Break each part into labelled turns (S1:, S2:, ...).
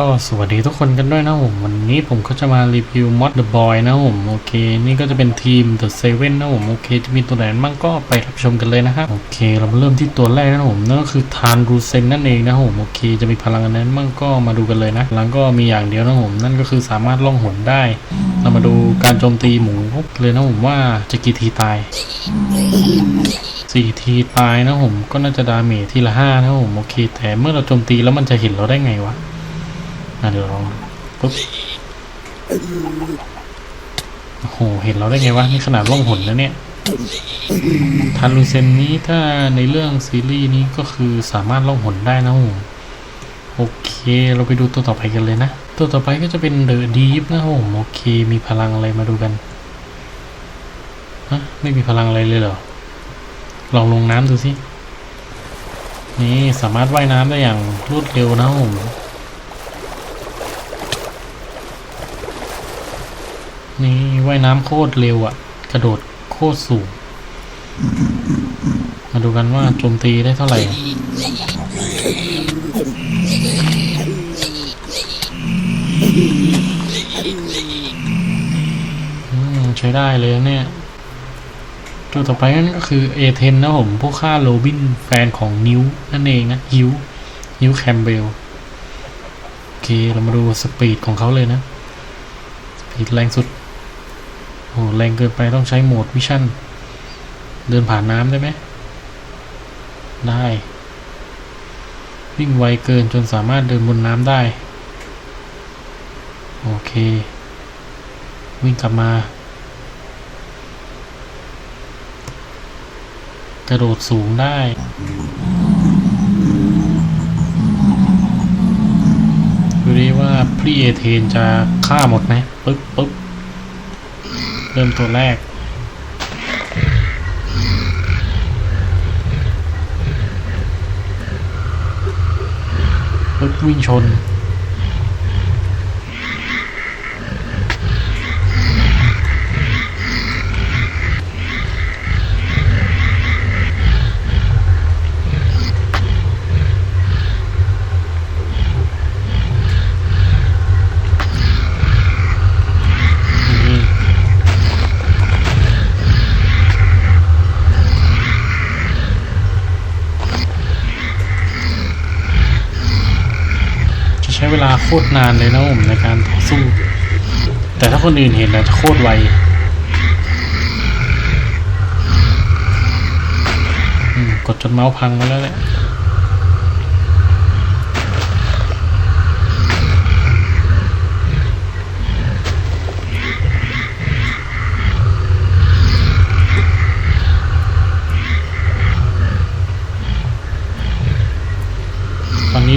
S1: ก็สวัสดีทุกคนกันด้วยนะผม วันนี้ผมก็จะมารีวิว Mod The Boy นะผม โอเค นี่ก็จะเป็นทีม The Seven นะผม โอเค จะมีตัวไหนบ้างก็ไปรับชมกันเลยนะครับโอเค เรามาเริ่มที่ตัวแรกนะผมนั่นก็คือทานรูเซนนั่นเองนะผม โอเค จะมีพลังนนั้นบ้างก็มาดูกันเลยนะพลังก็มีอย่างเดียวนะผม นั่นก็คือสามารถล่องหนได้ เรามาดูการโจมตีหมูเลยนะผมว่าจะกี่ทีตายสี่ทีตายนะผม ก็น่าจะดาเมจทีละห้านะผม โอเค แต่เมื่อเราโจมตีแล้วมันจะเห็นเราได้ไงวะ อะเดี๋ยวลองปุ๊บโอ้โห เห็นเราได้ไงวะ นี่ขนาดล่องหนแล้วเนี่ยทันลูเซนนี้ถ้าในเรื่องซีรีส์นี้ก็คือสามารถล่องหนได้นะผมโอเค เราไปดูตัวต่อไปกันเลยนะ ตัวต่อไปก็จะเป็นเดอะดีฟนะผมโอเค มีพลังอะไรมาดูกันฮะไม่มีพลังอะไรเลยเหรอ ลองลงน้ำดูสิ นี่สามารถว่ายน้ำได้อย่างรวดเร็วนะผม นี่ว่ายน้ำโคตรเร็วอะ่ะ กระโดดโคตรสูง มาดูกันว่าโจมตีได้เท่าไหร่ ใช้ได้เลยเนี่ย ตัวต่อไปนั่นก็คือเอเทนนะผม ผู้ฆ่าโรบินแฟนของนิวนั่นเองนะฮิวฮิวแคมเบลโอเค เรามาดูสปีดของเขาเลยนะสปีดแรงสุด โอ้แรงเกินไปต้องใช้โหมดวิชั่น เดินผ่านน้ำได้ไหม ได้ วิ่งไวเกินจนสามารถเดินบนน้ำได้ โอเค วิ่งกลับมา กระโดดสูงได้ดูดิว่าพรีเอเทนจะฆ่าหมดไหมปึ๊บปึ๊บ เริ่มตัวแรก รถวิ่งชน ช้เวลาโคตรนานเลยนะผมในการต่อสู้ แต่ถ้าคนอื่นเห็นนะจะโคตรไวกดจนเมาส์พังไปแล้วแหละ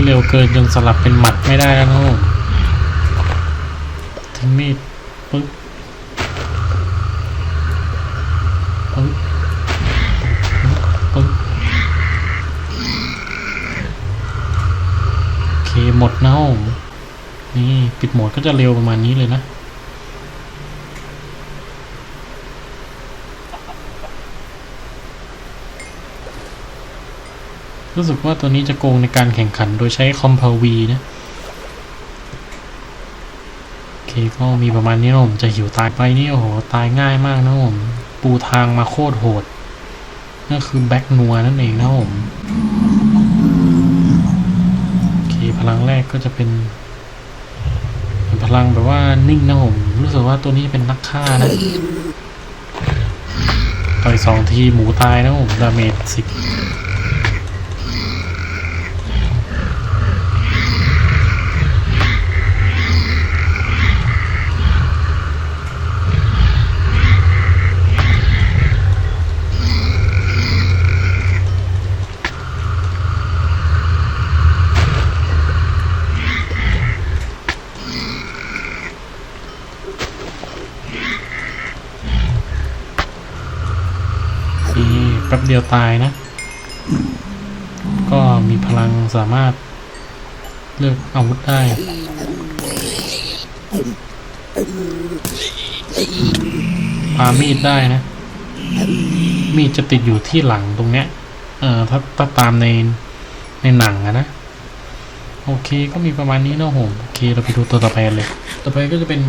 S1: เร็วเกินจนสลับเป็นหมัดไม่ได้แล้วนะผมทิ้งมีดปึ๊บปึ๊บปึ๊บโอเคหมดนะนี่ปิดโหมดก็จะเร็วประมาณนี้เลยนะ รู้สึกว่าตัวนี้จะโกงในการแข่งขันโดยใช้คอมเพลวีนะ โอเคก็มีประมาณนี้นะผมจะหิวตายไปนี่โอ้โห ตายง่ายมากนะผม ปูทางมาโคตรโหด นั่นคือแบ็กนัวนั่นเองนะผม โอเค พลังแรกก็จะเป็นเป็นพลังแบบว่านิ่งนะผม รู้สึกว่าตัวนี้เป็นนักฆ่านะต่อยสองทีหมูตายนะผมดาเมจสิบ นี่ แป๊บเดียวตายนะ ก็มีพลังสามารถเลือกอาวุธได้ ปามีดได้นะ มีดจะติดอยู่ที่หลังตรงเนี้ย เออถ้าถ้าตามในในหนังอะนะ โอเคก็มีประมาณนี้นะผมโอเคเราไปดูตัวต่อไปเลย ต่อไปก็จะเป็น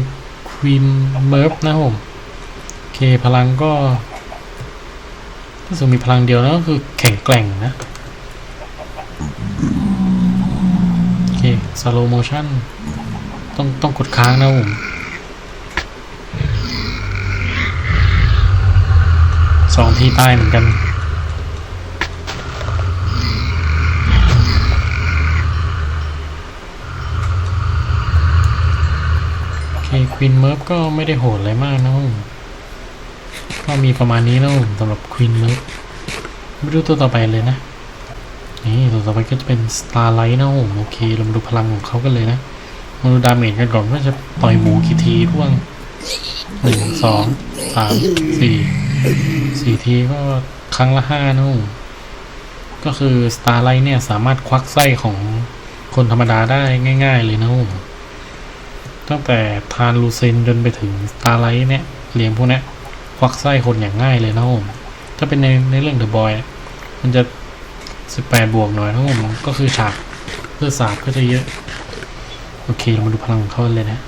S1: ควีนเมิร์ฟนะผมโอเคพลังก็ รู้สึกมีพลังเดียวแล้วก็คือแข็งแกร่งนะโอเคสโลโมชั่นต้องต้องกดค้างนะผมสองที่ตายเหมือนกันโอเคควีนเมิร์ฟก็ไม่ได้โหดอะไรมากนะผม ก็มีประมาณนี้นะผมสำหรับควีนเมิร์ฟไม่รู้ตัวต่อไปเลยนะ นี่ตัวต่อไปก็จะเป็นสตาร์ไลท์นะผมโอเค เรามาดูพลังของเขากันเลยนะมาดูดาเมจกันก่อนว่าจะต่อยหมูกี่ทีร่วงหนึ่งสองสามสี่สี่ทีก็ครั้งละห้านะผมก็คือสตาร์ไลท์เนี่ยสามารถควักไส้ของคนธรรมดาได้ง่าย ๆ เลยนะผมตั้งแต่ทานลูเซนจนไปถึงสตาร์ไลท์เนี่ยเหรียญพวกเนี้ย ควักไส้คนอย่างง่ายเลยนะผมถ้าเป็นในในเรื่องเดอะบอยมันจะสิบแปดบวกหน่อยนะผมก็คือฉากเพื่อศาสตร์ก็จะเยอะ โอเค เรามาดูพลังของเขาเลยนะ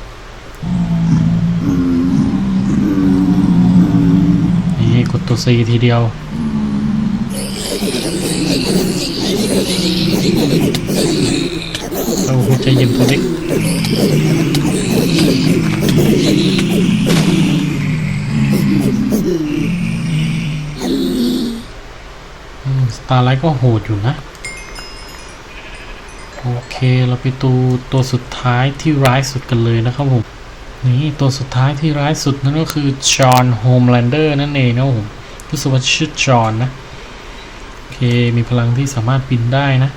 S1: นี่กดตัว C ทีเดียวเราหัวใจเย็นตัวเล็กาไลก็โหดอยู่นะ โอเคเราไปดูตัวสุดท้ายที่ร้ายสุดกันเลยนะครับผม นี่ตัวสุดท้ายที่ร้ายสุดนั่นก็คือจอห์นโฮมแลนเดอร์นั่นเองนะผมรู้สึกว่าชื่อจอห์นนะ โอเค มีพลังที่สามารถบินได้นะ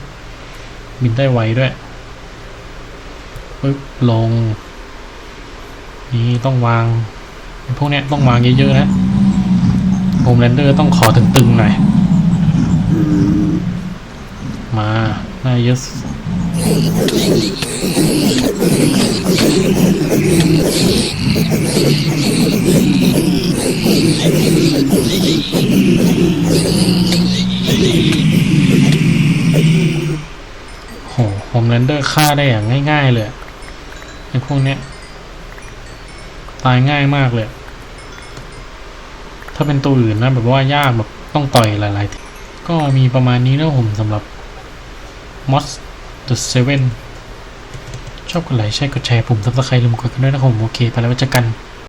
S1: บินได้ไวด้วยปึ๊บลง นี่ต้องวาง พวกเนี้ยต้องวางเยอะๆนะโฮมแลนเดอร์ต้องขอตึงๆหน่อย มาน้าเยอะโหโฮมแลนเดอร์ฆ่าได้อย่างง่ายๆเลยไอ้พวกเนี้ย ตายง่ายมากเลย ถ้าเป็นตัวอื่นนะแบบว่ายากแบบต้องต่อยหลายๆที ก็มีประมาณนี้นะผมสำหรับ m o s The Seven ชอบกดไลค์ใช่กดแชร์ผมซับสไครต์ลืมกดกันด้วยนะผมโอเค ไปแล้วว้เจอกัน